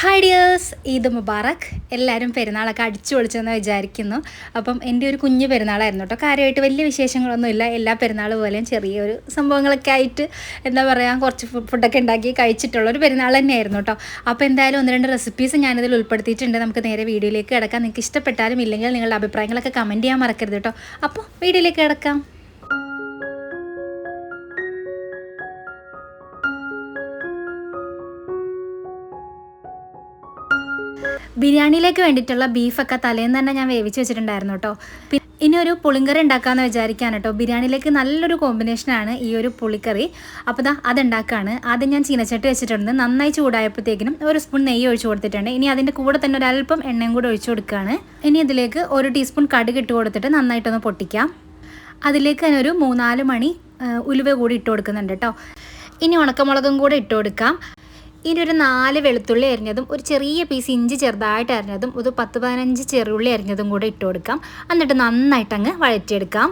Hi dears Eid Mubarak. എല്ലാവരും പെരുന്നാളൊക്കെ അടിച്ചു പൊളിച്ചെന്ന് വിചാരിക്കുന്നു. അപ്പം എന്റെ ഒരു കുഞ്ഞു പെരുന്നാളായിരുന്നു കേട്ടോ. കാര്യമായിട്ട് വലിയ വിശേഷങ്ങളൊന്നുമില്ല. എല്ലാ പെരുന്നാൾ പോലെയും ചെറിയൊരു സംഭവങ്ങളൊക്കെ ആയിട്ട് എന്താ പറയുക കുറച്ച് ഫുഡൊക്കെ ഉണ്ടാക്കി കഴിച്ചിട്ടുള്ള ഒരു പെരുന്നാൾ തന്നെയായിരുന്നു കേട്ടോ. അപ്പോൾ എന്തായാലും ഒന്ന് രണ്ട് റെസിപ്പീസ് ഞാനിതിൽ ഉൾപ്പെടുത്തിയിട്ടുണ്ട്. നമുക്ക് നേരെ വീഡിയോയിലേക്ക് കിടക്കാം. നിങ്ങൾക്ക് ഇഷ്ടപ്പെട്ടാലും ഇല്ലെങ്കിൽ നിങ്ങളുടെ അഭിപ്രായങ്ങളൊക്കെ കമന്റ് ചെയ്യാൻ മറക്കരുത് കേട്ടോ. അപ്പോൾ വീഡിയോയിലേക്ക് കിടക്കാം. ബിരിയാണിയിലേക്ക് വേണ്ടിയിട്ടുള്ള ബീഫൊക്കെ തലേന്ന് തന്നെ ഞാൻ വേവിച്ച് വെച്ചിട്ടുണ്ടായിരുന്നു കേട്ടോ ഇനി ഒരു പുളിങ്കറി ഉണ്ടാക്കാമെന്ന് വിചാരിക്കാൻ കേട്ടോ ബിരിയാണിയിലേക്ക് നല്ലൊരു കോമ്പിനേഷനാണ് ഈ ഒരു പുളിക്കറി. അപ്പോൾ ദാ അതുണ്ടാക്കുകയാണ് ആദ്യം ഞാൻ ചീനച്ചട്ടി വെച്ചിട്ടുണ്ട്. നന്നായി ചൂടായപ്പോഴത്തേക്കിനും ഒരു സ്പൂൺ നെയ്യ് ഒഴിച്ചു കൊടുത്തിട്ടുണ്ട്. ഇനി അതിന്റെ കൂടെ തന്നെ ഒരല്പം എണ്ണയും കൂടെ ഒഴിച്ചു കൊടുക്കുകയാണ് ഇനി ഇതിലേക്ക് ഒരു ടീസ്പൂൺ കടുക് ഇട്ട് കൊടുത്തിട്ട് നന്നായിട്ടൊന്ന് പൊട്ടിക്കാം. അതിലേക്ക് തന്നെ ഒരു മൂന്നാൽ മണി ഉലുവ കൂടി ഇട്ട് കൊടുക്കുന്നുണ്ട് കേട്ടോ ഇനി ഉണക്കമുളകും കൂടെ ഇട്ട് കൊടുക്കാം. ഇനി ഒരു നാല് വെളുത്തുള്ളി അരിഞ്ഞതും ഒരു ചെറിയ പീസ് ഇഞ്ചി ചെറുതായിട്ട് അരിഞ്ഞതും ഒരു പത്ത് പതിനഞ്ച് ചെറുള്ളി അരിഞ്ഞതും കൂടെ ഇട്ട് കൊടുക്കാം. എന്നിട്ട് നന്നായിട്ട് അങ്ങ് വഴറ്റിയെടുക്കാം.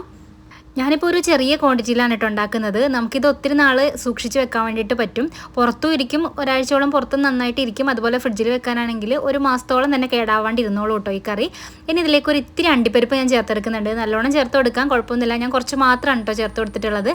ഞാനിപ്പോൾ ഒരു ചെറിയ ക്വാണ്ടിറ്റിയിലാണ് കേട്ടോ ഉണ്ടാക്കുന്നത്. നമുക്കിത് ഒത്തിരി നാൾ സൂക്ഷിച്ച് വെക്കാൻ വേണ്ടിയിട്ട് പറ്റും. പുറത്തും ഇരിക്കും ഒരാഴ്ചയോളം പുറത്തും നന്നായിട്ട് ഇരിക്കും. അതുപോലെ ഫ്രിഡ്ജിൽ വെക്കാനാണെങ്കിൽ ഒരു മാസത്തോളം തന്നെ കേടാവാണ്ട് ഇരുന്നോളൂ കേട്ടോ ഈ കറി. ഇനി ഇതിലേക്ക് ഒരു ഇത്തിരി അണ്ടിപ്പരിപ്പ് ഞാൻ ചേർത്തെടുക്കുന്നുണ്ട്. നല്ലോണം ചേർത്ത് കൊടുക്കാം കുഴപ്പമൊന്നുമില്ല. ഞാൻ കുറച്ച് മാത്രമാണ് കേട്ടോ ചേർത്ത് കൊടുത്തിട്ടുള്ളത്.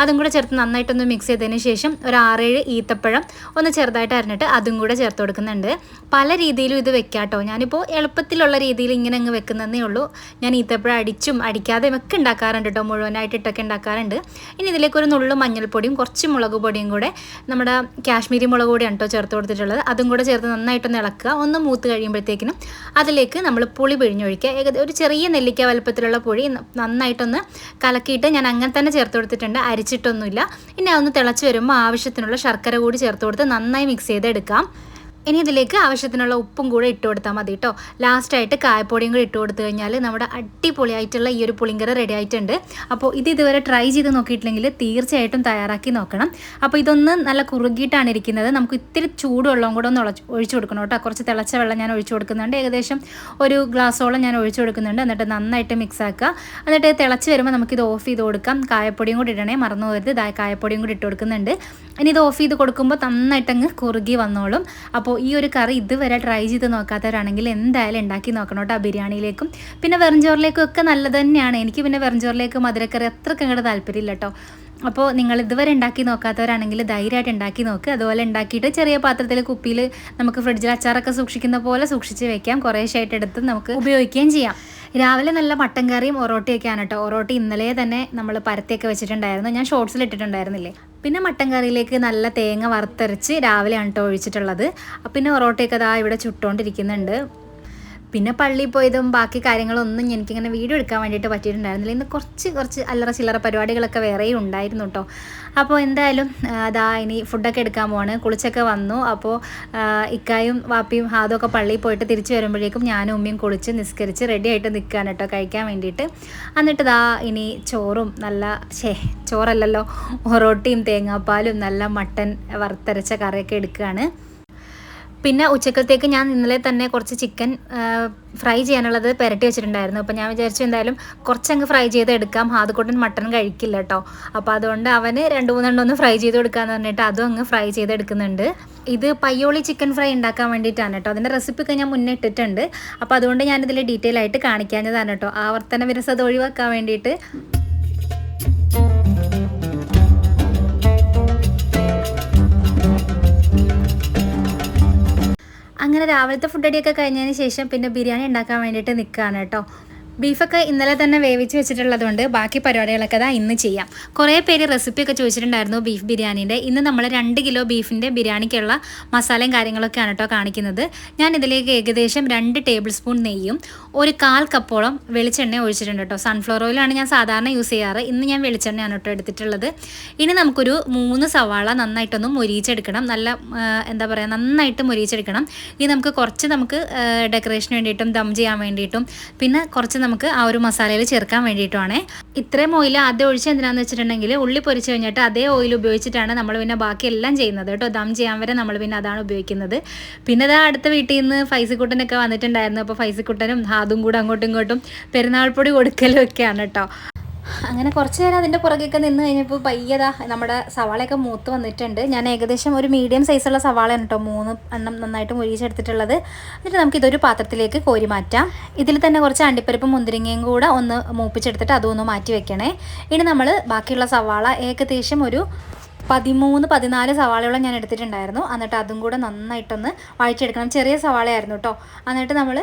അതും കൂടെ ചേർത്ത് നന്നായിട്ടൊന്ന് മിക്സ് ചെയ്തതിന് ശേഷം ഒരു ആറേഴ് ഈത്തപ്പഴം ഒന്ന് ചെറുതായിട്ട് അരിഞ്ഞിട്ട് അതും കൂടെ ചേർത്ത് കൊടുക്കുന്നുണ്ട്. പല രീതിയിലും ഇത് വെക്കാം കേട്ടോ ഞാനിപ്പോൾ എളുപ്പത്തിലുള്ള രീതിയിൽ ഇങ്ങനെ അങ്ങ് വെക്കുന്നതേ ഉള്ളൂ. ഞാൻ ഈത്തപ്പഴം അടിച്ചും അടിക്കാതെയും ഒക്കെ ഉണ്ടാക്കാറുണ്ട് കേട്ടോ മുഴുവനായിട്ടിട്ടൊക്കെ ഉണ്ടാക്കാറുണ്ട്. ഇനി ഇതിലേക്ക് ഒരു നുള്ളു മഞ്ഞൾപ്പൊടിയും കുറച്ച് മുളക് പൊടിയും കൂടെ നമ്മുടെ കാശ്മീരി മുളക് പൊടിയാണ് കേട്ടോ ചേർത്ത് കൊടുത്തിട്ടുള്ളത്. അതും കൂടെ ചേർത്ത് നന്നായിട്ടൊന്ന് ഇളക്കുക. ഒന്ന് മൂത്ത് കഴിയുമ്പോഴത്തേക്കിനും അതിലേക്ക് നമ്മൾ പുളി പിഴിഞ്ഞൊഴിക്കുക. ഏകദേശം ഒരു ചെറിയ നെല്ലിക്ക വലുപ്പത്തിലുള്ള പുളി നന്നായിട്ടൊന്ന് കലക്കിയിട്ട് ഞാൻ അങ്ങനെ തന്നെ ചേർത്ത് കൊടുത്തിട്ടുണ്ട്. അരിച്ചിട്ടൊന്നുമില്ല ഇനി അതൊന്ന് തിളച്ച് വരുമ്പോൾ ആവശ്യത്തിനുള്ള ശർക്കര കൂടി ചേർത്ത് കൊടുത്ത് നന്നായി മിക്സ് ചെയ്തെടുക്കാം. ഇനി ഇതിലേക്ക് ആവശ്യത്തിനുള്ള ഉപ്പും കൂടെ ഇട്ട് കൊടുത്താൽ മതി കേട്ടോ ലാസ്റ്റായിട്ട് കായപ്പൊടിയും കൂടി ഇട്ട് കൊടുത്തു കഴിഞ്ഞാൽ നമ്മുടെ അടിപൊളിയായിട്ടുള്ള ഈ ഒരു പുളിങ്കറ റെഡി ആയിട്ടുണ്ട്. അപ്പോൾ ഇത് ഇതുവരെ ട്രൈ ചെയ്ത് നോക്കിയിട്ടില്ലെങ്കിൽ തീർച്ചയായിട്ടും തയ്യാറാക്കി നോക്കണം. അപ്പോൾ ഇതൊന്ന് നല്ല കുറുകിയിട്ടാണ് ഇരിക്കുന്നത്. നമുക്ക് ഇത്തിരി ചൂടുവെള്ളം കൂടെ ഒന്ന് ഒഴിച്ചു കൊടുക്കണം കേട്ടോ കുറച്ച് തിളച്ച വെള്ളം ഞാൻ ഒഴിച്ചു കൊടുക്കുന്നുണ്ട്. ഏകദേശം ഒരു ഗ്ലാസ്സോളം ഞാൻ ഒഴിച്ചു കൊടുക്കുന്നുണ്ട്. എന്നിട്ട് നന്നായിട്ട് മിക്സ് ആക്കുക. എന്നിട്ട് തിളച്ച് വരുമ്പോൾ നമുക്കിത് ഓഫ് ചെയ്ത് കൊടുക്കാം. കായപ്പൊടിയും കൂടി ഇടണേ. മറന്നു പോകരുത്. കായപ്പൊടിയും കൂടി ഇട്ട് കൊടുക്കുന്നുണ്ട്. ഇനി ഇത് ഓഫ് ചെയ്ത് കൊടുക്കുമ്പോൾ നന്നായിട്ടങ്ങ് കുറുകി വന്നോളും. അപ്പോൾ ഈ ഒരു കറി ഇതുവരെ ട്രൈ ചെയ്ത് നോക്കാത്തവരാണെങ്കിൽ എന്തായാലും ഉണ്ടാക്കി നോക്കണം കേട്ടോ ബിരിയാണിയിലേക്കും. പിന്നെ വെറുംചോറിലേക്കും ഒക്കെ നല്ലത് തന്നെയാണ്. എനിക്ക് പിന്നെ വെറുംചോറിലേക്ക് മധുരക്കറി അത്രയ്ക്ക് അങ്ങോട്ട് താല്പര്യമില്ല കേട്ടോ. അപ്പോൾ നിങ്ങൾ ഇതുവരെ ഉണ്ടാക്കി നോക്കാത്തവരാണെങ്കിൽ ധൈര്യമായിട്ട് ഉണ്ടാക്കി നോക്ക്. അതുപോലെ ഉണ്ടാക്കിയിട്ട് ചെറിയ പാത്രത്തിൽ കുപ്പിയിൽ നമുക്ക് ഫ്രിഡ്ജിൽ അച്ചാറൊക്കെ സൂക്ഷിക്കുന്ന പോലെ സൂക്ഷിച്ച് വെക്കാം. കുറേശ്ശായിട്ട് എടുത്ത് നമുക്ക് ഉപയോഗിക്കുകയും ചെയ്യാം. രാവിലെ നല്ല മട്ടൻ കറിയും ഒറോട്ടിയൊക്കെയാണ് കേട്ടോ. ഒറോട്ടി ഇന്നലെ തന്നെ നമ്മൾ പരത്തിയൊക്കെ വെച്ചിട്ടുണ്ടായിരുന്നു. ഞാൻ ഷോർട്സിൽ ഇട്ടിട്ടുണ്ടായിരുന്നില്ലേ? പിന്നെ മട്ടൻ കറിയിലേക്ക് നല്ല തേങ്ങ വറുത്തരച്ച് രാവിലെയാണ് കേട്ടോ ഒഴിച്ചിട്ടുള്ളത്. പിന്നെ പൊറോട്ടയൊക്കെ അതാ ഇവിടെ ചുട്ടുകൊണ്ടിരിക്കുന്നുണ്ട് പിന്നെ പള്ളിയിൽ പോയതും ബാക്കി കാര്യങ്ങളൊന്നും എനിക്കിങ്ങനെ വീഡിയോ എടുക്കാൻ വേണ്ടിയിട്ട് പറ്റിയിട്ടുണ്ടായിരുന്നില്ല. ഇന്ന് കുറച്ച് കുറച്ച് അല്ലറ ചില്ലറ പരിപാടികളൊക്കെ വേറെയും ഉണ്ടായിരുന്നു കേട്ടോ അപ്പോൾ എന്തായാലും അതാ ഇനി ഫുഡൊക്കെ എടുക്കാൻ പോവാണ്. കുളിച്ചൊക്കെ വന്നു. അപ്പോൾ ഇക്കായും വാപ്പിയും ഹാദൊക്കെ പള്ളിയിൽ പോയിട്ട് തിരിച്ചു വരുമ്പോഴേക്കും ഞാനും ഉമ്മയും കുളിച്ച് നിസ്കരിച്ച് റെഡി ആയിട്ട് നിൽക്കുകയാണ് കേട്ടോ കഴിക്കാൻ വേണ്ടിയിട്ട്. എന്നിട്ട് ദാ ഇനി ചോറും നല്ല ഷേ ചോറല്ലല്ലോ. ഒറോട്ടിയും തേങ്ങാപ്പാലും നല്ല മട്ടൻ വറുത്തരച്ച കറിയൊക്കെ എടുക്കുകയാണ് പിന്നെ ഉച്ചക്കത്തേക്ക് ഞാൻ ഇന്നലെ തന്നെ കുറച്ച് ചിക്കൻ ഫ്രൈ ചെയ്യാനുള്ളത് പെരട്ടി വെച്ചിട്ടുണ്ടായിരുന്നു. അപ്പോൾ ഞാൻ വിചാരിച്ചു എന്തായാലും കുറച്ചങ്ങ് ഫ്രൈ ചെയ്ത് എടുക്കാം. ഹാദുക്കോട്ടൻ മട്ടൺ കഴിക്കില്ല കേട്ടോ അപ്പോൾ അതുകൊണ്ട് അവന് രണ്ട് മൂന്നെണ്ണം ഒന്ന് ഫ്രൈ ചെയ്ത് കൊടുക്കാമെന്ന് പറഞ്ഞിട്ട് അതും അങ്ങ് ഫ്രൈ ചെയ്ത് ചെയ്തെടുക്കുന്നുണ്ട് ഇത് പയ്യോളി ചിക്കൻ ഫ്രൈ ഉണ്ടാക്കാൻ വേണ്ടിയിട്ടാണ് കേട്ടോ അതിന്റെ റെസിപ്പി ഒക്കെ ഞാൻ മുന്നേ ഇട്ടിട്ടുണ്ട്. അപ്പോൾ അതുകൊണ്ട് ഞാനിതിൽ ഡീറ്റെയിൽ ആയിട്ട് കാണിക്കാഞ്ഞതാണ് കേട്ടോ ആവർത്തന വിരസത ഒഴിവാക്കാൻ വേണ്ടിയിട്ട് അങ്ങനെ രാവിലത്തെ ഫുഡ് അടിയൊക്കെ കഴിഞ്ഞതിന് ശേഷം പിന്നെ ബിരിയാണി ഉണ്ടാക്കാൻ വേണ്ടിയിട്ട് നിൽക്കുകയാണ് കേട്ടോ. ബീഫൊക്കെ ഇന്നലെ തന്നെ വേവിച്ച് വെച്ചിട്ടുള്ളതുകൊണ്ട് ബാക്കി പരിപാടികളൊക്കെ അതാ ഇന്ന് ചെയ്യാം. കുറേ പേര് റെസിപ്പിയൊക്കെ ചോദിച്ചിട്ടുണ്ടായിരുന്നു ബീഫ് ബിരിയാണീന്റെ. ഇന്ന് നമ്മൾ രണ്ട് കിലോ ബീഫിന്റെ ബിരിയാണിക്കുള്ള മസാലയും കാര്യങ്ങളൊക്കെയാണ് കേട്ടോ കാണിക്കുന്നത്. ഞാൻ ഇതിലേക്ക് ഏകദേശം രണ്ട് ടേബിൾ സ്പൂൺ നെയ്യും ഒരു കാൽ കപ്പോളം വെളിച്ചെണ്ണ ഒഴിച്ചിട്ടുണ്ട് കേട്ടോ. സൺഫ്ലവർ ഓയിലാണ് ഞാൻ സാധാരണ യൂസ് ചെയ്യാറ്. ഇന്ന് ഞാൻ വെളിച്ചെണ്ണയാണ് കേട്ടോ എടുത്തിട്ടുള്ളത്. ഇനി നമുക്കൊരു മൂന്ന് സവാള നന്നായിട്ടൊന്ന് മൊരിയിച്ചെടുക്കണം. നല്ല എന്താ പറയുക നന്നായിട്ട് മൊരിയിച്ചെടുക്കണം. ഇനി നമുക്ക് കുറച്ച് നമുക്ക് ഡെക്കറേഷന് വേണ്ടിയിട്ടും ദം ചെയ്യാൻ വേണ്ടിയിട്ടും പിന്നെ കുറച്ച് നമുക്ക് ആ ഒരു മസാലയിൽ ചേർക്കാൻ വേണ്ടിയിട്ടുമാണ്. ഇത്രയും ഓയിൽ ആദ്യം ഒഴിച്ച് എന്തിനാന്ന് വെച്ചിട്ടുണ്ടെങ്കിൽ ഉള്ളി പൊരിച്ച് കഴിഞ്ഞിട്ട് അതേ ഓയിൽ ഉപയോഗിച്ചിട്ടാണ് നമ്മൾ പിന്നെ ബാക്കി എല്ലാം ചെയ്യുന്നത് കേട്ടോ. ദം ചെയ്യാൻ വരെ നമ്മൾ പിന്നെ അതാണ് ഉപയോഗിക്കുന്നത്. പിന്നെ ഇതാ അടുത്ത വീട്ടിൽ നിന്ന് ഫൈസിക്കുട്ടനൊക്കെ വന്നിട്ടുണ്ടായിരുന്നു. അപ്പോൾ ഫൈസിക്കുട്ടനും ഹാദും കൂടെ അങ്ങോട്ടും ഇങ്ങോട്ടും പെരുന്നാൾ പൊടി കൊടുക്കലും ഒക്കെയാണ് കേട്ടോ അങ്ങനെ കുറച്ച് നേരം അതിന്റെ പുറകെയൊക്കെ നിന്ന് കഴിഞ്ഞപ്പോൾ പയ്യതാ നമ്മുടെ സവാളയൊക്കെ മൂത്ത് വന്നിട്ടുണ്ട്. ഞാൻ ഏകദേശം ഒരു മീഡിയം സൈസുള്ള സവാളയാണ് കേട്ടോ മൂന്ന് എണ്ണം നന്നായിട്ട് മുരിച്ചെടുത്തിട്ടുള്ളത് എന്നിട്ട് നമുക്ക് ഇതൊരു പാത്രത്തിലേക്ക് കോരി മാറ്റാം. ഇതിൽ തന്നെ കുറച്ച് അണ്ടിപ്പരിപ്പും മുന്തിരിങ്ങയും കൂടെ ഒന്ന് മൂപ്പിച്ചെടുത്തിട്ട് അതൊന്ന് മാറ്റി വെക്കണേ. ഇനി നമ്മൾ ബാക്കിയുള്ള സവാള ഏകദേശം ഒരു പതിമൂന്ന് പതിനാല് സവാളയോളം ഞാൻ എടുത്തിട്ടുണ്ടായിരുന്നു. എന്നിട്ട് അതും കൂടെ നന്നായിട്ടൊന്ന് വഴിച്ചെടുക്കണം ചെറിയ സവാളയായിരുന്നു കേട്ടോ എന്നിട്ട് നമ്മൾ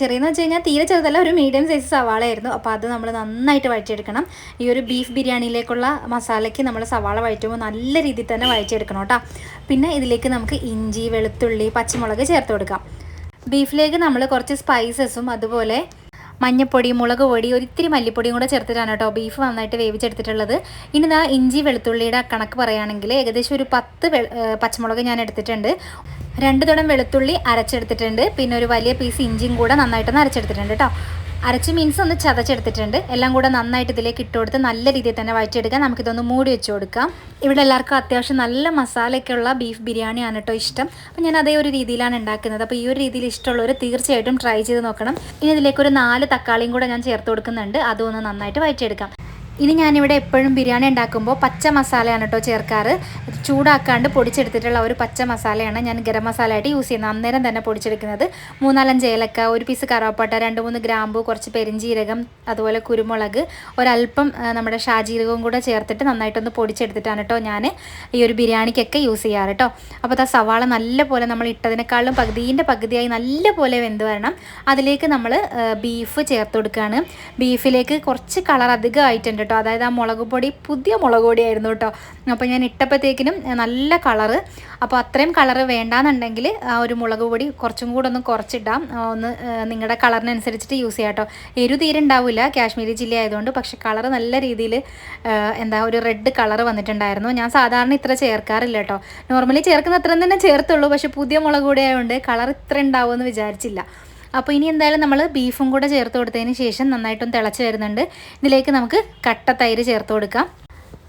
ചെറിയെന്ന് വെച്ച് കഴിഞ്ഞാൽ തീരെ ചെറുതല്ല ഒരു മീഡിയം സൈസ് സവാളയായിരുന്നു. അപ്പോൾ അത് നമ്മൾ നന്നായിട്ട് വഴിച്ചെടുക്കണം ഈ ഒരു ബീഫ് ബിരിയാണിയിലേക്കുള്ള മസാലയ്ക്ക് നമ്മൾ സവാള വഴറ്റുമ്പോൾ നല്ല രീതിയിൽ തന്നെ വഴിച്ചെടുക്കണം കേട്ടോ പിന്നെ ഇതിലേക്ക് നമുക്ക് ഇഞ്ചി വെളുത്തുള്ളി പച്ചമുളക് ചേർത്ത് കൊടുക്കാം. ബീഫിലേക്ക് നമ്മൾ കുറച്ച് സ്പൈസസും അതുപോലെ മഞ്ഞപ്പൊടി മുളക് പൊടി ഒരിത്തിരി മല്ലിപ്പൊടിയും കൂടെ ചേർത്തിട്ടാണ് കേട്ടോ ബീഫ് നന്നായിട്ട് വേവിച്ചെടുത്തിട്ടുള്ളത്. ഇനി ഇതാ ഇഞ്ചി വെളുത്തുള്ളിയുടെ കണക്ക് പറയുകയാണെങ്കിൽ ഏകദേശം ഒരു പത്ത് പച്ചമുളക് ഞാൻ എടുത്തിട്ടുണ്ട്. രണ്ട് തുടം വെളുത്തുള്ളി അരച്ചെടുത്തിട്ടുണ്ട്. പിന്നെ ഒരു വലിയ പീസ് ഇഞ്ചിയും കൂടെ നന്നായിട്ടൊന്ന് അരച്ചെടുത്തിട്ടുണ്ട് കേട്ടോ. അരച്ച് മീൻസ് ഒന്ന് ചതച്ചെടുത്തിട്ടുണ്ട്. എല്ലാം കൂടെ നന്നായിട്ട് ഇതിലേക്ക് ഇട്ട് കൊടുത്ത് നല്ല രീതിയിൽ തന്നെ വഴറ്റിയെടുക്കാം. നമുക്കിതൊന്ന് മൂടി വെച്ച് കൊടുക്കാം. ഇവിടെ എല്ലാവർക്കും അത്യാവശ്യം നല്ല മസാലയൊക്കെയുള്ള ബീഫ് ബിരിയാണിയാണ് കേട്ടോ ഇഷ്ടം. അപ്പോൾ ഞാൻ അതേ ഒരു രീതിയിലാണ് ഉണ്ടാക്കുന്നത്. അപ്പോൾ ഈ ഒരു രീതിയിൽ ഇഷ്ടമുള്ളവർ തീർച്ചയായിട്ടും ട്രൈ ചെയ്ത് നോക്കണം. ഇനി ഇതിലേക്ക് ഒരു നാല് തക്കാളിയും കൂടെ ഞാൻ ചേർത്ത് കൊടുക്കുന്നുണ്ട്. അതും ഒന്ന് നന്നായിട്ട് വഴറ്റിയെടുക്കാം. ഇനി ഞാനിവിടെ എപ്പോഴും ബിരിയാണി ഉണ്ടാക്കുമ്പോൾ പച്ച മസാലയാണ് കേട്ടോ ചേർക്കാറ്. ചൂടാക്കാണ്ട് പൊടിച്ചെടുത്തിട്ടുള്ള ഒരു പച്ച മസാലയാണ് ഞാൻ ഗരം മസാല ആയിട്ട് യൂസ് ചെയ്യുന്നത്. അന്നേരം തന്നെ പൊടിച്ചെടുക്കുന്നത്. മൂന്നാലഞ്ച് ഏലക്ക ഒരു പീസ് കറവപ്പട്ട രണ്ട് മൂന്ന് ഗ്രാമ്പു കുറച്ച് പെരിഞ്ചീരകം അതുപോലെ കുരുമുളക് ഒരല്പം നമ്മുടെ ഷാജീരകവും കൂടെ ചേർത്തിട്ട് നന്നായിട്ടൊന്ന് പൊടിച്ചെടുത്തിട്ടാണ് കേട്ടോ ഞാൻ ഈ ഒരു ബിരിയാണിക്കൊക്കെ യൂസ് ചെയ്യാറ് കേട്ടോ. അപ്പോൾ ആ സവാള നല്ല പോലെ നമ്മൾ ഇട്ടതിനേക്കാളും പകുതിന്റെ പകുതിയായി നല്ല പോലെ വെന്ത് വരണം. അതിലേക്ക് നമ്മൾ ബീഫ് ചേർത്ത് കൊടുക്കുകയാണ് ബീഫിലേക്ക് കുറച്ച് കളർ അധികമായിട്ടുണ്ട് കേട്ടോ. അതായത് ആ മുളക് പൊടി പുതിയ മുളക് പൊടിയായിരുന്നു കേട്ടോ. അപ്പോൾ ഞാൻ ഇട്ടപ്പോഴത്തേക്കിനും നല്ല കളറ് അപ്പോൾ അത്രയും കളറ് വേണ്ടാന്നുണ്ടെങ്കിൽ ആ ഒരു മുളക് പൊടി കുറച്ചും കൂടെ ഒന്ന് കുറച്ചിടാം. ഒന്ന് നിങ്ങളുടെ കളറിനനുസരിച്ചിട്ട് യൂസ് ചെയ്യാം കേട്ടോ. എരു തീരെ ഉണ്ടാവില്ല. കാശ്മീരി ജില്ല ആയതുകൊണ്ട്. പക്ഷേ കളറ് നല്ല രീതിയിൽ എന്താ ഒരു റെഡ് കളർ വന്നിട്ടുണ്ടായിരുന്നു. ഞാൻ സാധാരണ ഇത്ര ചേർക്കാറില്ല കേട്ടോ. നോർമലി ചേർക്കുന്ന അത്രയും തന്നെ ചേർത്തുള്ളൂ. പക്ഷേ പുതിയ മുളക് പൊടി ആയതുകൊണ്ട് കളർ ഇത്ര ഉണ്ടാവുമെന്ന് വിചാരിച്ചില്ല. അപ്പോൾ ഇനി എന്തായാലും നമ്മൾ ബീഫും കൂടെ ചേർത്ത് കൊടുത്തതിന് ശേഷം നന്നായിട്ടൊന്ന് തിളച്ച് വരുന്നുണ്ട്. ഇതിലേക്ക് നമുക്ക് കട്ട തൈര് ചേർത്ത് കൊടുക്കാം.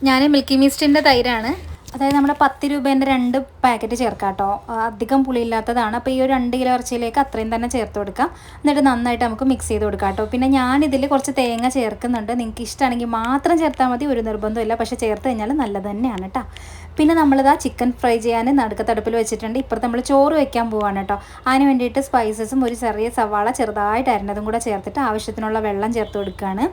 ഞാൻ മിൽക്കി മിസ്റ്റിന്റെ തൈരാണ്. അതായത് നമ്മുടെ പത്ത് രൂപേന്റെ രണ്ട് പാക്കറ്റ് ചേർക്കാം കേട്ടോ. അധികം പുളിയില്ലാത്തതാണ്. അപ്പോൾ ഈ ഒരു രണ്ട് കിലോ ഇറച്ചിയിലേക്ക് അത്രയും തന്നെ ചേർത്ത് കൊടുക്കാം. എന്നിട്ട് നന്നായിട്ട് നമുക്ക് മിക്സ് ചെയ്ത് കൊടുക്കാം കേട്ടോ. പിന്നെ ഞാനിതിൽ കുറച്ച് തേങ്ങ ചേർക്കുന്നുണ്ട്. നിങ്ങൾക്ക് ഇഷ്ടമാണെങ്കിൽ മാത്രം ചേർത്താൽ മതി. ഒരു നിർബന്ധമില്ല പക്ഷേ ചേർത്ത് കഴിഞ്ഞാൽ നല്ലത് തന്നെയാണ് കേട്ടോ. പിന്നെ നമ്മളിത് ആ ചിക്കൻ ഫ്രൈ ചെയ്യാൻ നടുക്ക തടുപ്പിൽ വെച്ചിട്ടുണ്ട്. ഇപ്പുറത്ത് നമ്മൾ ചോറ് വെക്കാൻ പോവാണ് കേട്ടോ. അതിന് വേണ്ടിയിട്ട് സ്പൈസസും ഒരു ചെറിയ സവാള ചെറുതായിട്ട് അരിഞ്ഞതും കൂടെ ചേർത്തിട്ട് ആവശ്യത്തിനുള്ള വെള്ളം ചേർത്ത് കൊടുക്കുകയാണ്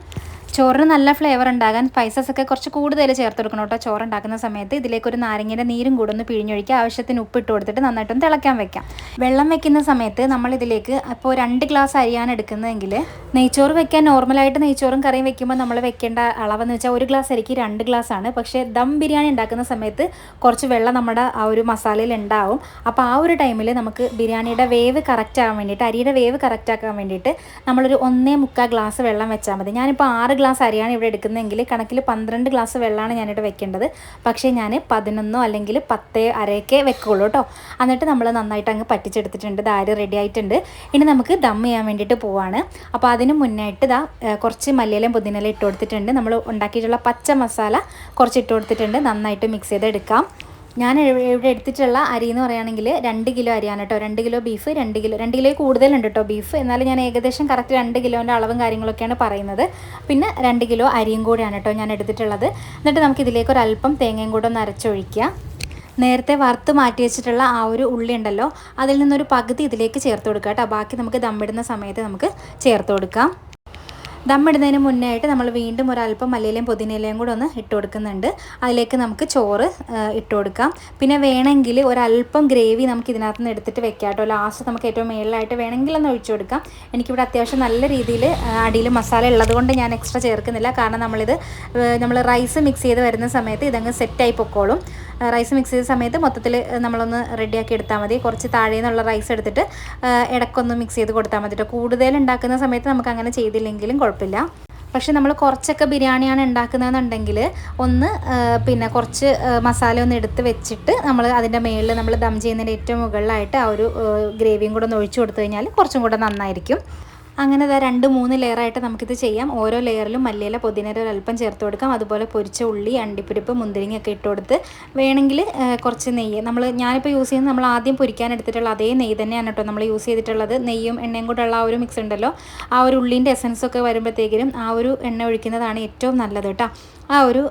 ചോറിന് നല്ല ഫ്ലേവർ ഉണ്ടാകാൻ സ്പൈസസ് ഒക്കെ കുറച്ച് കൂടുതൽ ചേർത്ത് കൊടുക്കണം കേട്ടോ ചോറ് ഉണ്ടാക്കുന്ന സമയത്ത് ഇതിലേക്ക് ഒരു നാരങ്ങയുടെ നീരും കൂടെ ഒന്ന് പിഴിഞ്ഞൊഴിക്കുക. ആവശ്യത്തിന് ഉപ്പ് ഇട്ട് കൊടുത്തിട്ട് നന്നായിട്ടൊന്ന് തിളക്കാൻ വെക്കാം. വെള്ളം വെക്കുന്ന സമയത്ത് നമ്മൾ ഇതിലേക്ക് അപ്പോൾ രണ്ട് ഗ്ലാസ് അരിയാണ് എടുക്കുന്നതെങ്കിൽ നെയ്ച്ചോറ് വെക്കാൻ നോർമലായിട്ട് നെയ്ച്ചോറും കറിയും വെക്കുമ്പോൾ നമ്മൾ വെക്കേണ്ട അളവെന്ന് വെച്ചാൽ ഒരു ഗ്ലാസ് അരിക്ക് രണ്ട് ഗ്ലാസ് ആണ്. പക്ഷേ ദം ബിരിയാണി ഉണ്ടാക്കുന്ന സമയത്ത് കുറച്ച് വെള്ളം നമ്മുടെ ആ ഒരു മസാലയിൽ ഉണ്ടാവും. അപ്പോൾ ആ ഒരു ടൈമിൽ നമുക്ക് ബിരിയാണിയുടെ വേവ് കറക്റ്റ് ആകാൻ വേണ്ടിയിട്ട് അരിയുടെ വേവ് കറക്റ്റ് ആക്കാൻ വേണ്ടിയിട്ട് നമ്മളൊരു ഒന്നേ മുക്കാൽ ഗ്ലാസ് വെള്ളം വെച്ചാൽ മതി. ഞാനിപ്പോൾ ആറ് ഗ്ലാസ് അരിയാണ് ഇവിടെ എടുക്കുന്നതെങ്കിൽ കണക്കിൽ പന്ത്രണ്ട് ഗ്ലാസ് വെള്ളമാണ് ഞാനിവിടെ വെക്കേണ്ടത്. പക്ഷേ ഞാൻ പതിനൊന്നോ അല്ലെങ്കിൽ പത്തേ അരയൊക്കെ വെക്കുള്ളൂ കേട്ടോ. എന്നിട്ട് നമ്മൾ നന്നായിട്ട് അങ്ങ് പറ്റിച്ചെടുത്തിട്ടുണ്ട്. ദാരി റെഡി ആയിട്ടുണ്ട്. ഇനി നമുക്ക് ദം ചെയ്യാൻ വേണ്ടിയിട്ട് പോവാണ്. അപ്പോൾ അതിന് മുന്നായിട്ട് ഇതാ കുറച്ച് മല്ലിയിലും പുതിനയിലും ഇട്ട് കൊടുത്തിട്ടുണ്ട്. നമ്മൾ ഉണ്ടാക്കിയിട്ടുള്ള പച്ച മസാല കുറച്ച് ഇട്ട് കൊടുത്തിട്ടുണ്ട്. നന്നായിട്ട് മിക്സ് ചെയ്തെടുക്കാം. ഞാൻ ഇവിടെ എടുത്തിട്ടുള്ള അരി എന്ന് പറയുകയാണെങ്കിൽ രണ്ട് കിലോ അരിയാണ് കേട്ടോ. രണ്ട് കിലോ ബീഫ് രണ്ട് കിലോ രണ്ട് കിലോ കൂടുതലുണ്ട് കേട്ടോ ബീഫ് എന്നാലും ഞാൻ ഏകദേശം കറക്റ്റ് രണ്ട് കിലോന്റെ അളവും കാര്യങ്ങളൊക്കെയാണ് പറയുന്നത്. പിന്നെ രണ്ട് കിലോ അരിയും കൂടിയാണ് കേട്ടോ ഞാൻ എടുത്തിട്ടുള്ളത്. എന്നിട്ട് നമുക്ക് ഇതിലേക്ക് ഒരു അല്പം തേങ്ങയും കൂടെ ഒന്ന് അരച്ചൊഴിക്കുക. നേരത്തെ വറുത്ത് മാറ്റി വെച്ചിട്ടുള്ള ആ ഒരു ഉള്ളി ഉണ്ടല്ലോ അതിൽ നിന്നൊരു പകുതി ഇതിലേക്ക് ചേർത്ത് കൊടുക്കുക കേട്ടോ. ബാക്കി നമുക്ക് ദമ്മിടുന്ന സമയത്ത് നമുക്ക് ചേർത്ത് കൊടുക്കാം. ദമ്മിടുന്നതിന് മുന്നേ ആയിട്ട് നമ്മൾ വീണ്ടും ഒരല്പം മല്ലിയിലയും പുതിനയിലയും കൂടെ ഒന്ന് ഇട്ട് കൊടുക്കുന്നുണ്ട്. അതിലേക്ക് നമുക്ക് ചോറ് ഇട്ട് കൊടുക്കാം. പിന്നെ വേണമെങ്കിൽ ഒരല്പം ഗ്രേവി നമുക്ക് ഇതിനകത്ത് നിന്ന് എടുത്തിട്ട് വെക്കാം കേട്ടോ. ലാസ്റ്റ് നമുക്ക് ഏറ്റവും മേളിലായിട്ട് വേണമെങ്കിൽ ഒന്ന് ഒഴിച്ചു കൊടുക്കാം. എനിക്കിവിടെ അത്യാവശ്യം നല്ല രീതിയിൽ അടിയിൽ മസാല ഉള്ളതുകൊണ്ട് ഞാൻ എക്സ്ട്രാ ചേർക്കുന്നില്ല. കാരണം നമ്മളിത് നമ്മൾ റൈസ് മിക്സ് ചെയ്ത് വരുന്ന സമയത്ത് ഇതങ്ങ് സെറ്റായി പൊക്കോളും. റൈസ് മിക്സ് ചെയ്ത സമയത്ത് മൊത്തത്തിൽ നമ്മളൊന്ന് റെഡിയാക്കി എടുത്താൽ മതി. കുറച്ച് താഴെ നിന്നുള്ള റൈസ് എടുത്തിട്ട് ഇടയ്ക്കൊന്ന് മിക്സ് ചെയ്ത് കൊടുത്താൽ മതി കേട്ടോ കൂടുതൽ ഉണ്ടാക്കുന്ന സമയത്ത് നമുക്ക് അങ്ങനെ ചെയ്തില്ലെങ്കിലും കുഴപ്പമില്ല. പക്ഷേ നമ്മൾ കുറച്ചൊക്കെ ബിരിയാണിയാണ് ഉണ്ടാക്കുന്നതെന്നുണ്ടെങ്കിൽ ഒന്ന് പിന്നെ കുറച്ച് മസാല ഒന്ന് എടുത്ത് വെച്ചിട്ട് നമ്മൾ അതിന്റെ മേളിൽ നമ്മൾ ദം ചെയ്യുന്നതിന്റെ ഏറ്റവും മുകളിലായിട്ട് ആ ഒരു ഗ്രേവിയും കൂടെ ഒന്ന് ഒഴിച്ചു കൊടുത്തു കഴിഞ്ഞാൽ കുറച്ചും കൂടെ നന്നായിരിക്കും. അങ്ങനെ ഇതാ രണ്ട് മൂന്ന് ലെയറായിട്ട് നമുക്കിത് ചെയ്യാം. ഓരോ ലെയറിലും മല്ലിയില പുതിനയില ഒരല്പം ചേർത്ത് കൊടുക്കാം. അതുപോലെ പൊരിച്ച ഉള്ളി അണ്ടിപ്പരിപ്പ് മുന്തിരിങ്ങയൊക്കെ ഇട്ട് കൊടുത്ത് വേണമെങ്കിൽ കുറച്ച് നെയ്യ് നമ്മൾ ഞാനിപ്പോൾ യൂസ് ചെയ്യുന്നത് നമ്മൾ ആദ്യം പൊരിക്കാൻ എടുത്തിട്ടുള്ള അതേ നെയ്യ് തന്നെയാണ് കേട്ടോ നമ്മൾ യൂസ് ചെയ്തിട്ടുള്ളത്. നെയ്യും എണ്ണയും കൂടെയുള്ള ആ ഒരു മിക്സ് ഉണ്ടല്ലോ. ആ ഒരു ഉള്ളിന്റെ എസൻസ് ഒക്കെ വരുമ്പോഴത്തേക്കിനും ആ ഒരു എണ്ണ ഒഴിക്കുന്നതാണ് ഏറ്റവും നല്ലത് കേട്ടോ. ആ ഒരു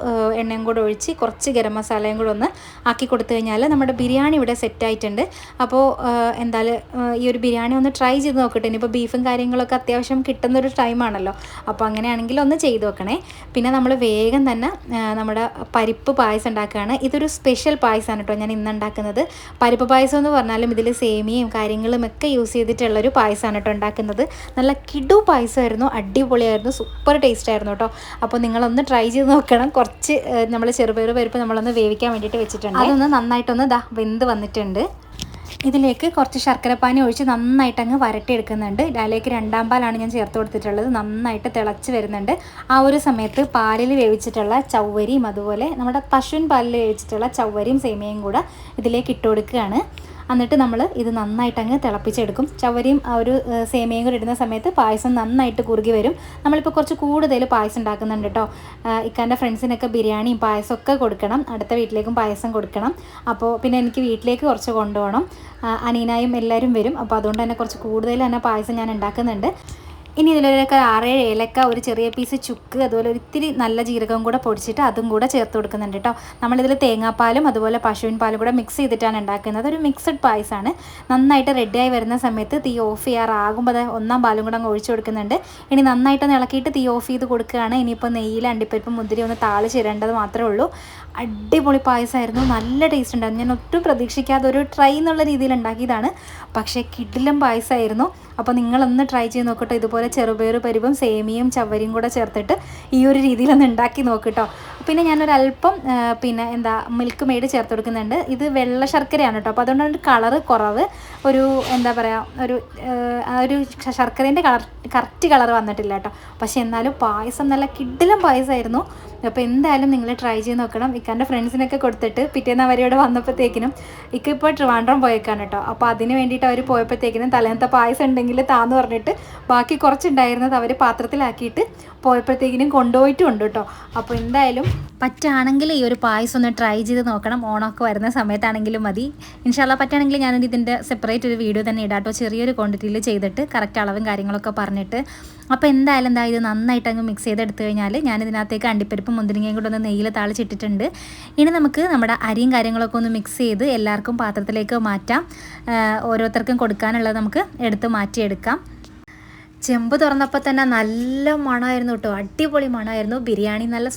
എണ്ണയും കൂടെ ഒഴിച്ച് കുറച്ച് ഗരം മസാലയും കൂടെ ഒന്ന് ആക്കി കൊടുത്തു കഴിഞ്ഞാൽ നമ്മുടെ ബിരിയാണി ഇവിടെ സെറ്റായിട്ടുണ്ട്. അപ്പോൾ എന്തായാലും ഈ ഒരു ബിരിയാണി ഒന്ന് ട്രൈ ചെയ്ത് നോക്കട്ടെ. ഇനിയിപ്പോൾ ബീഫും കാര്യങ്ങളൊക്കെ അത്യാവശ്യം കിട്ടുന്നൊരു ടൈമാണല്ലോ. അപ്പോൾ അങ്ങനെയാണെങ്കിൽ ഒന്ന് ചെയ്ത് നോക്കണേ. പിന്നെ നമ്മൾ വേഗം തന്നെ നമ്മുടെ പരിപ്പ് പായസം ഉണ്ടാക്കുകയാണ്. ഇതൊരു സ്പെഷ്യൽ പായസമാണ് കേട്ടോ ഞാൻ ഇന്ന് ഉണ്ടാക്കുന്നത്. പരിപ്പ് പായസം എന്ന് പറഞ്ഞാലും ഇതിൽ സേമിയയും കാര്യങ്ങളും ഒക്കെ യൂസ് ചെയ്തിട്ടുള്ളൊരു പായസമാണ് കേട്ടോ ഉണ്ടാക്കുന്നത്. നല്ല കിടു പായസമായിരുന്നു അടിപൊളിയായിരുന്നു സൂപ്പർ ടേസ്റ്റ് ആയിരുന്നു കേട്ടോ. അപ്പോൾ നിങ്ങളൊന്ന് ട്രൈ ചെയ്ത് നോക്കണം. കുറച്ച് നമ്മൾ ചെറുപയർ പരിപ്പ് നമ്മളൊന്ന് വേവിക്കാൻ വേണ്ടിയിട്ട് വെച്ചിട്ടുണ്ട്. അതൊന്ന് നന്നായിട്ടൊന്ന് ദാ വെന്ത് വന്നിട്ടുണ്ട്. ഇതിലേക്ക് കുറച്ച് ശർക്കരപ്പാനി ഒഴിച്ച് നന്നായിട്ട് അങ്ങ് വരട്ടിയെടുക്കുന്നുണ്ട്. അതിലേക്ക് രണ്ടാം പാലാണ് ഞാൻ ചേർത്ത് കൊടുത്തിട്ടുള്ളത്. നന്നായിട്ട് തിളച്ച് വരുന്നുണ്ട്. ആ ഒരു സമയത്ത് പാലിൽ വേവിച്ചിട്ടുള്ള ചവ്വരിയും അതുപോലെ നമ്മുടെ പശുവിൻ പാലിൽ വേവിച്ചിട്ടുള്ള ചവ്വരിയും സേമിയയും കൂടെ ഇതിലേക്ക് ഇട്ട് കൊടുക്കുകയാണ്. എന്നിട്ട് നമ്മൾ ഇത് നന്നായിട്ട് അങ്ങ് തിളപ്പിച്ചെടുക്കും. ചവരിയും ആ ഒരു സേമിയയും കൂടി ഇടുന്ന സമയത്ത് പായസം നന്നായിട്ട് കുറുകി വരും. നമ്മളിപ്പോൾ കുറച്ച് കൂടുതൽ പായസം ഉണ്ടാക്കുന്നുണ്ട് കേട്ടോ ഇക്കാന്റെ ഫ്രണ്ട്സിനൊക്കെ ബിരിയാണിയും പായസം ഒക്കെ കൊടുക്കണം. അടുത്ത വീട്ടിലേക്കും പായസം കൊടുക്കണം. അപ്പോൾ പിന്നെ എനിക്ക് വീട്ടിലേക്ക് കുറച്ച് കൊണ്ടുപോകണം. അനീനായും എല്ലാവരും വരും. അപ്പോൾ അതുകൊണ്ട് തന്നെ കുറച്ച് കൂടുതൽ തന്നെ പായസം ഞാൻ ഉണ്ടാക്കുന്നുണ്ട്. ഇനി ഇതിലൊരൊക്കെ ആറേഴ് ഏലക്ക ഒരു ചെറിയ പീസ് ചുക്ക് അതുപോലെ ഒരു ഇത്തിരി നല്ല ജീരകം കൂടെ പൊടിച്ചിട്ട് അതും കൂടെ ചേർത്ത് കൊടുക്കുന്നുണ്ട് കേട്ടോ നമ്മളിതിൽ തേങ്ങാപ്പാലും അതുപോലെ പശുവിൻ പാലും കൂടെ മിക്സ് ചെയ്തിട്ടാണ് ഉണ്ടാക്കുന്നത്. ഒരു മിക്സഡ് പായസമാണ് നന്നായിട്ട് റെഡിയായി വരുന്ന സമയത്ത് തീ ഓഫ് ചെയ്യാറാകുമ്പോൾ അത് ഒന്നാം പാലും കൂടെ അങ്ങ് ഒഴിച്ചു കൊടുക്കുന്നുണ്ട്. ഇനി നന്നായിട്ട് ഇളക്കിയിട്ട് തീ ഓഫ് ചെയ്ത് കൊടുക്കുകയാണ്. ഇനിയിപ്പോൾ നെയ്യിൽ അണ്ടിപ്പരിപ്പ് മുന്തിരി ഒന്ന് താളിച്ചിടേണ്ടത് മാത്രമേ ഉള്ളൂ. അടിപൊളി പായസമായിരുന്നു നല്ല ടേസ്റ്റ് ഉണ്ടായിരുന്നു. ഞാൻ ഒട്ടും പ്രതീക്ഷിക്കാതെ ഒരു ട്രൈ എന്നുള്ള രീതിയിൽ ഉണ്ടാക്കിയതാണ്. പക്ഷേ കിഡിലും പായസമായിരുന്നു അപ്പോൾ നിങ്ങളൊന്ന് ട്രൈ ചെയ്ത് നോക്കട്ടോ. ഇതുപോലെ ചെറുപയർ പരിവും സേമിയയും ചവരിയും കൂടെ ചേർത്തിട്ട് ഈ ഒരു രീതിയിലൊന്ന് ഉണ്ടാക്കി നോക്കട്ടോ പിന്നെ ഞാനൊരല്പം പിന്നെ എന്താ മിൽക്ക് മെയ്ഡ് ചേർത്ത് കൊടുക്കുന്നുണ്ട് ഇത് വെള്ള ശർക്കരയാണ് കേട്ടോ അപ്പോൾ അതുകൊണ്ട് കളറ് കുറവ്. ഒരു എന്താ പറയുക ഒരു ഒരു ശർക്കരേന്റെ കളർ കറക്റ്റ് കളർ വന്നിട്ടില്ല കേട്ടോ പക്ഷേ എന്നാലും പായസം നല്ല കിഡിലും പായസമായിരുന്നു അപ്പോൾ എന്തായാലും നിങ്ങൾ ട്രൈ ചെയ്ത് നോക്കണം. ഇക്കാന്റെ ഫ്രണ്ട്സിനൊക്കെ കൊടുത്തിട്ട് പിറ്റേന്ന് അവരോട് വന്നപ്പോഴത്തേക്കിനും ഇക്ക ഇപ്പോൾ ട്രിവാൻഡ്രം പോയേക്കാണ് കേട്ടോ അപ്പോൾ അതിന് വേണ്ടിയിട്ട് അവർ പോയപ്പോഴത്തേക്കിനും തലേന്നത്തെ പായസം ഉണ്ടെങ്കിൽ താന്ന് പറഞ്ഞിട്ട് ബാക്കി കുറച്ചുണ്ടായിരുന്നത് അവർ പാത്രത്തിലാക്കിയിട്ട് പോയപ്പോഴത്തേക്കിനും കൊണ്ടുപോയിട്ടും ഉണ്ട് കേട്ടോ. അപ്പോൾ എന്തായാലും പറ്റുകയാണെങ്കിൽ ഈ ഒരു പായസം ഒന്ന് ട്രൈ ചെയ്ത് നോക്കണം. ഓണമൊക്കെ വരുന്ന സമയത്താണെങ്കിലും മതി. ഇൻഷാല്ല പറ്റുകയാണെങ്കിൽ ഞാനൊരു ഇതിന്റെ സെപ്പറേറ്റ് ഒരു വീഡിയോ തന്നെ ഇടാട്ടോ. ചെറിയൊരു ക്വാണ്ടിറ്റിയിൽ ചെയ്തിട്ട് കറക്റ്റ് അളവും കാര്യങ്ങളൊക്കെ പറഞ്ഞിട്ട്. അപ്പോൾ എന്തായാലും എന്താ ഇത് നന്നായിട്ട് അങ്ങ് മിക്സ് ചെയ്തെടുത്തു കഴിഞ്ഞാൽ ഞാൻ ഇതിനകത്തേക്ക് അണ്ടിപ്പരിപ്പും മുന്തിരിങ്ങയും കൂടെ ഒന്ന് നെയ്യിൽ താളിച്ചിട്ടിട്ടുണ്ട്. ഇനി നമുക്ക് നമ്മുടെ അരിയും കാര്യങ്ങളൊക്കെ ഒന്ന് മിക്സ് ചെയ്ത് എല്ലാവർക്കും പാത്രത്തിലേക്ക് മാറ്റാം. ഓരോരുത്തർക്കും കൊടുക്കാനുള്ളത് നമുക്ക് എടുത്ത് മാറ്റിയെടുക്കാം. ചെമ്പ് തുറന്നപ്പോൾ തന്നെ നല്ല മണമായിരുന്നു കേട്ടോ. അടിപൊളി മണമായിരുന്നു ബിരിയാണി നല്ല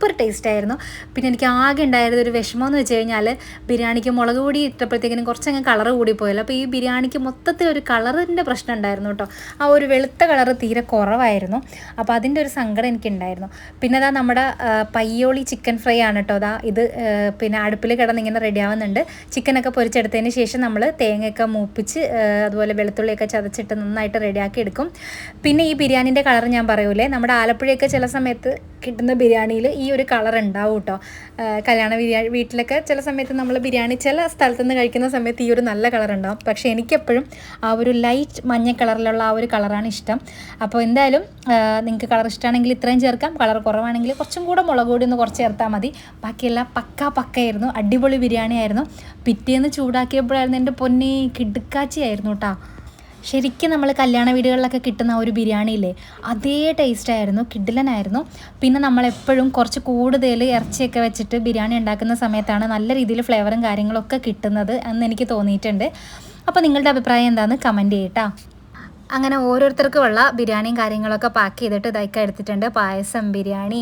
സൂപ്പർ ടേസ്റ്റ് ആയിരുന്നു. പിന്നെ എനിക്ക് ആകെ ഉണ്ടായിരുന്ന ഒരു വിഷമം എന്ന് വെച്ച് കഴിഞ്ഞാൽ ബിരിയാണിക്ക് മുളക് പൊടി ഇട്ടപ്പോഴത്തേക്കിനും കുറച്ചങ്ങ് കളർ കൂടിപ്പോയല്ലോ. അപ്പോൾ ഈ ബിരിയാണിക്ക് മൊത്തത്തിൽ ഒരു കളറിന്റെ പ്രശ്നം ഉണ്ടായിരുന്നു കേട്ടോ. ആ ഒരു വെളുത്ത കളർ തീരെ കുറവായിരുന്നു. അപ്പോൾ അതിന്റെ ഒരു സങ്കടം എനിക്കുണ്ടായിരുന്നു. പിന്നെ അതാ നമ്മുടെ പയ്യോളി ചിക്കൻ ഫ്രൈ ആണ് കേട്ടോ. അതാ ഇത് പിന്നെ അടുപ്പിൽ കിടന്ന് ഇങ്ങനെ റെഡി ആവുന്നുണ്ട്. ചിക്കനൊക്കെ പൊരിച്ചെടുത്തതിന് ശേഷം നമ്മൾ തേങ്ങയൊക്കെ മൂപ്പിച്ച് അതുപോലെ വെളുത്തുള്ളിയൊക്കെ ചതച്ചിട്ട് നന്നായിട്ട് റെഡിയാക്കി എടുക്കും. പിന്നെ ഈ ബിരിയാണിന്റെ കളർ ഞാൻ പറയൂലേ? നമ്മുടെ ആലപ്പുഴയൊക്കെ ചില സമയത്ത് കിട്ടുന്ന ബിരിയാണിയിൽ ഈ ഒരു കളർ ഉണ്ടാവും കേട്ടോ കല്യാണ ബിരിയാണി വീട്ടിലൊക്കെ ചില സമയത്ത് നമ്മൾ ബിരിയാണി ചില സ്ഥലത്ത് നിന്ന് കഴിക്കുന്ന സമയത്ത് ഈ ഒരു നല്ല കളർ ഉണ്ടാവും. പക്ഷേ എനിക്കെപ്പോഴും ആ ഒരു ലൈറ്റ് മഞ്ഞ കളറിലുള്ള ആ ഒരു കളറാണ് ഇഷ്ടം. അപ്പോൾ എന്തായാലും നിങ്ങൾക്ക് കളർ ഇഷ്ടമാണെങ്കിൽ ഇത്രയും ചേർക്കാം. കളർ കുറവാണെങ്കിൽ കുറച്ചും കൂടെ മുളക് പൊടി ഒന്ന് കുറച്ച് ചേർത്താൽ മതി. ബാക്കിയെല്ലാം പക്ക പക്കയായിരുന്നു അടിപൊളി ബിരിയാണി ആയിരുന്നു പിറ്റേന്ന് ചൂടാക്കിയപ്പോഴായിരുന്നു എന്റെ പൊന്നി കിടുക്കാച്ചി ആയിരുന്നു കേട്ടോ ശരിക്കും നമ്മൾ കല്യാണ വീടുകളിലൊക്കെ കിട്ടുന്ന ഒരു ബിരിയാണി ഇല്ലേ അതേ ടേസ്റ്റ് ആയിരുന്നു കിഡിലനായിരുന്നു പിന്നെ നമ്മളെപ്പോഴും കുറച്ച് കൂടുതൽ ഇറച്ചിയൊക്കെ വെച്ചിട്ട് ബിരിയാണി ഉണ്ടാക്കുന്ന സമയത്താണ് നല്ല രീതിയിൽ ഫ്ലേവറും കാര്യങ്ങളൊക്കെ കിട്ടുന്നത് എന്ന് എനിക്ക് തോന്നിയിട്ടുണ്ട്. അപ്പോൾ നിങ്ങളുടെ അഭിപ്രായം എന്താണെന്ന് കമന്റ് ചെയ്യട്ടോ അങ്ങനെ ഓരോരുത്തർക്കുമുള്ള ബിരിയാണിയും കാര്യങ്ങളൊക്കെ പാക്ക് ചെയ്തിട്ട് ഇതൊക്കെ എടുത്തിട്ടുണ്ട്. പായസം ബിരിയാണി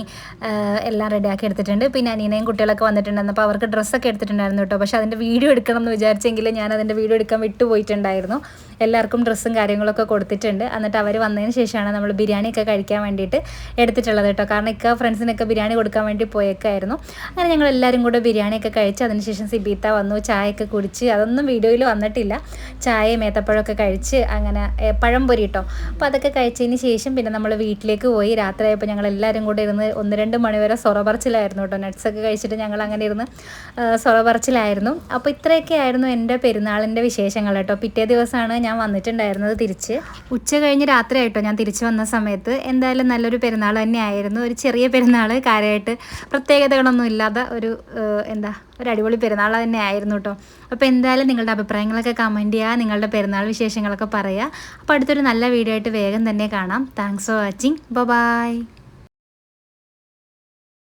എല്ലാം റെഡിയാക്കി എടുത്തിട്ടുണ്ട്. പിന്നെ അനിയനെയും കുട്ടികളൊക്കെ വന്നിട്ടുണ്ടായിരുന്നു. അപ്പോൾ അവർക്ക് ഡ്രസ്സൊക്കെ എടുത്തിട്ടുണ്ടായിരുന്നു കേട്ടോ. പക്ഷേ അതിന്റെ വീഡിയോ എടുക്കണം എന്ന് വിചാരിച്ചെങ്കിൽ ഞാൻ അതിന്റെ വീഡിയോ എടുക്കാൻ വിട്ടുപോയിട്ടുണ്ടായിരുന്നു. എല്ലാവർക്കും ഡ്രസ്സും കാര്യങ്ങളൊക്കെ കൊടുത്തിട്ടുണ്ട്. എന്നിട്ട് അവർ വന്നതിന് ശേഷമാണ് നമ്മൾ ബിരിയാണിയൊക്കെ കഴിക്കാൻ വേണ്ടിയിട്ട് എടുത്തിട്ടുള്ളത് കേട്ടോ. കാരണം ഇക്ക ഫ്രണ്ട്സിനൊക്കെ ബിരിയാണി കൊടുക്കാൻ വേണ്ടി പോയേക്കായിരുന്നു. അങ്ങനെ ഞങ്ങൾ എല്ലാവരും കൂടെ ബിരിയാണിയൊക്കെ കഴിച്ച് അതിനുശേഷം സിബീത്ത വന്നു. ചായയൊക്കെ കുടിച്ച് അതൊന്നും വീഡിയോയിൽ വന്നിട്ടില്ല. ചായയും ഏത്തപ്പഴമൊക്കെ കഴിച്ച് അങ്ങനെ പഴം പഴംപൊരി കേട്ടോ അപ്പോൾ അതൊക്കെ കഴിച്ചതിന് ശേഷം പിന്നെ നമ്മൾ വീട്ടിലേക്ക് പോയി. രാത്രിയായപ്പോൾ ഞങ്ങൾ എല്ലാവരും കൂടെ ഇരുന്ന് ഒന്ന് രണ്ട് മണി വരെ സൊറ പറച്ചിലായിരുന്നു കേട്ടോ നട്ട്സൊക്കെ കഴിച്ചിട്ട് ഞങ്ങൾ അങ്ങനെ ഇരുന്ന് സൊറ പറച്ചിലായിരുന്നു അപ്പോൾ ഇത്രയൊക്കെ ആയിരുന്നു എന്റെ പെരുന്നാളിന്റെ വിശേഷങ്ങൾ കേട്ടോ പിറ്റേ ദിവസമാണ് ഞാൻ വന്നിട്ടുണ്ടായിരുന്നത് തിരിച്ച്. ഉച്ച കഴിഞ്ഞ് രാത്രിയായിട്ടോ ഞാൻ തിരിച്ച് വന്ന സമയത്ത്. എന്തായാലും നല്ലൊരു പെരുന്നാൾ തന്നെയായിരുന്നു ഒരു ചെറിയ പെരുന്നാൾ കാര്യമായിട്ട് പ്രത്യേകതകളൊന്നും ഇല്ലാതെ ഒരു എന്താ ഒരു അടിപൊളി പെരുന്നാൾ തന്നെ ആയിരുന്നു കേട്ടോ അപ്പോൾ എന്തായാലും നിങ്ങളുടെ അഭിപ്രായങ്ങളൊക്കെ കമന്റ് ചെയ്യുക നിങ്ങളുടെ പെരുന്നാൾ വിശേഷങ്ങളൊക്കെ പറയുക അപ്പോൾ അടുത്തൊരു നല്ല വീഡിയോ ആയിട്ട് വേഗം തന്നെ കാണാം. Thanks for watching bye